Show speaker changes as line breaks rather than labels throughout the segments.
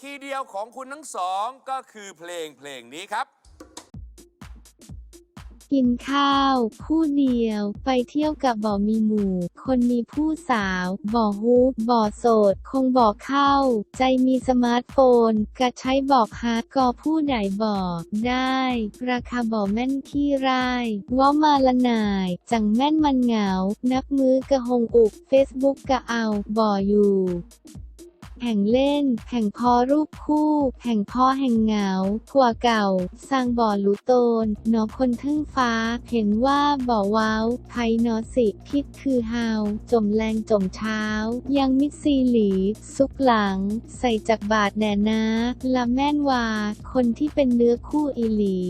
คีย์เดียวของคุณทั้งสองก็คือเพลงเพลงนี้ครับ
กินข้าว ผู้เดียว ไปเที่ยวกับบ่มีหมู่ คนมีผู้สาว บ่ฮุบบ่โสด คงบอเข้า ใจมีสมาร์ทโฟนกะใช้บอกฮาร์ดกอผู้ใดบอกได้ ราคาบ่แม่นขี้ร่ายว่ามาละนาย จังแม่นมันเหงา นับมือกะหงอุก เฟซบุ๊กกะเอา บ่อยู่ แห่งเล่น แห่งพอรูปคู่ แห่งพ่อแห่งเหงากว่าเก่า สร้างบ่อหลูโตนหนอคนทึ่งฟ้า เห็นว่าบ่อว้าวไพนอสิพิษคือฮาว จมแรงจมเช้า ยังมิดซีหลี ซุกหลัง ใส่จากบาทแน่นะละแม่นวา คนที่เป็นเนื้อคู่อีหลี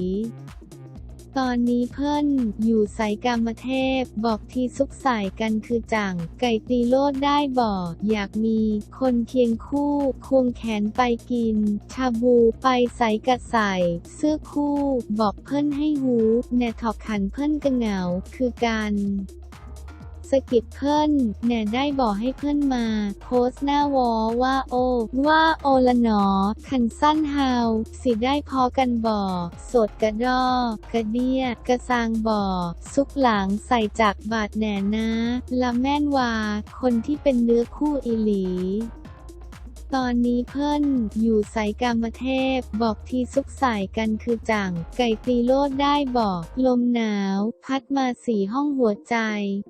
ตอนนี้เพิ่นอยู่สายกรรมเทพ บอกทีซุกสายกันคือจัง ไก่ตีโลดได้บออยากมี คนเคียงคู่ ควงแขนไปกิน ชาบูไปใสกระใส่เสื้อคู่ บอกเพิ่นให้หู แน่ถอกขันเพิ่นกะเหงา คือกัน สกิดเพิ่นแหน่ได้บอกให้เพิ่นมา โพสหน้าวอว่าโอ ว่าโอละหนอ คันสั้นฮาว สิได้พอกันบ่โสดกระดอกระเดียกระซางบ่อ ซุกหลังใส่จากบาดแหน่นะ ละแม่นวา คนที่เป็นเนื้อคู่อีหลี ตอนนี้เพิ่นอยู่สายกรรมเทพ บอกทีซุกใส่กันคือจัง ไก่ตีโลดได้บอก ลมหนาว พัดมาสีห้องหัวใจ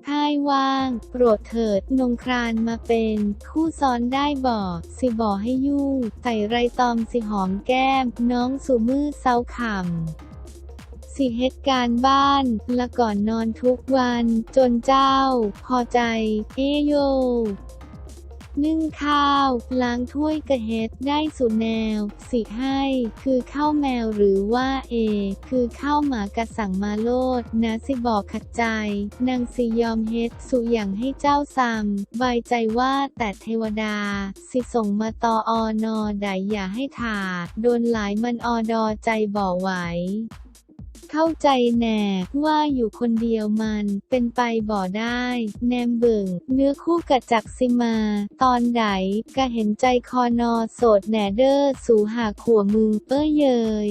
ค่ายว่าง โปรดเถิดนงครานมาเป็น คู่ซ้อนได้บอกสิบอกให้ยุ่งใส่ไรตอมสิหอมแก้ม น้องสู่มือเซาขำสิเหตุการณ์บ้าน ละก่อนนอนทุกวัน จนเจ้า พอใจ เอโย นึ่งข้าว ล้างถ้วยกระเฮ็ดได้สู่แนว สิให้ คือข้าวแมวหรือว่าเอ คือข้าวหมากระสั่งมาโลด นะสิบอกขัดใจ นางสิยอมเฮ็ดสุอย่างให้เจ้าซ้ำบายใจว่าแต่เทวดา สิส่งมาตออนอใดอย่าให้ขาด โดนหลายมันออดอใจบ่ไหว เข้าใจแน่ว่าอยู่คนเดียวมันเป็นไปบ่ได้ แนมเบิ่ง เนื้อคู่กะจักสิมา ตอนใดก็เห็นใจคอนอโสดแหน่เดอ้อสูหาขัวมึงเป้ยเยย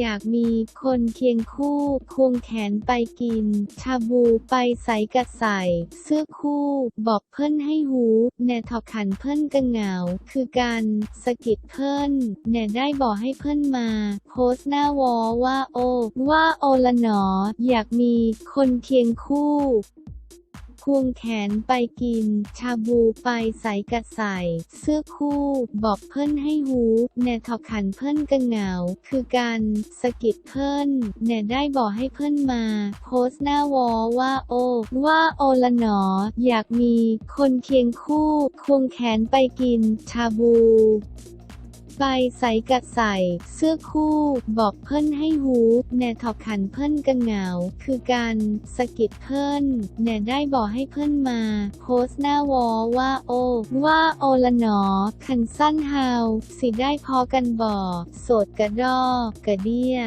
อยากมีคนเคียงคู่ควงแขนไปกิน ชาบูไปใสกะใส่เสื้อคู่ บอกเพิ่อนให้หูแหน่ถอกขันเพิ่อนกะเหงา คือการสะกิดเพิ่อนแหน่ได้บอกให้เพิ่อนมา โพสต์หน้าวอว่าโอ ว่าโอละหนอ อยากมีคนเคียงคู่ ควงแขนไปกิน ชาบูไปใส่กะใส่เสื้อคู่ บอกเพิ่นให้หูแหน่ถอกขันเพิ่นกะเหงา คือการสกิดเพิ่นแหน่ได้บอกให้เพิ่นมา โพสหน้าวอว่าโอ ว่าโอละหนอ อยากมี คนเคียงคู่ ควงแขนไปกิน ชาบู ไปใสกะใส่เสื้อคู่ บอกเพิ่นให้หูแหน่ถอบขันเพิ่นกะเหงา คือการสะกิดเพิ่นแหน่ได้บอกให้เพิ่นมา โพสหน้าวอว่าโอ ว่าโอละหนอ ขันสั้นฮาวสิได้พอกันบ่ โสดกระดอกระเดีย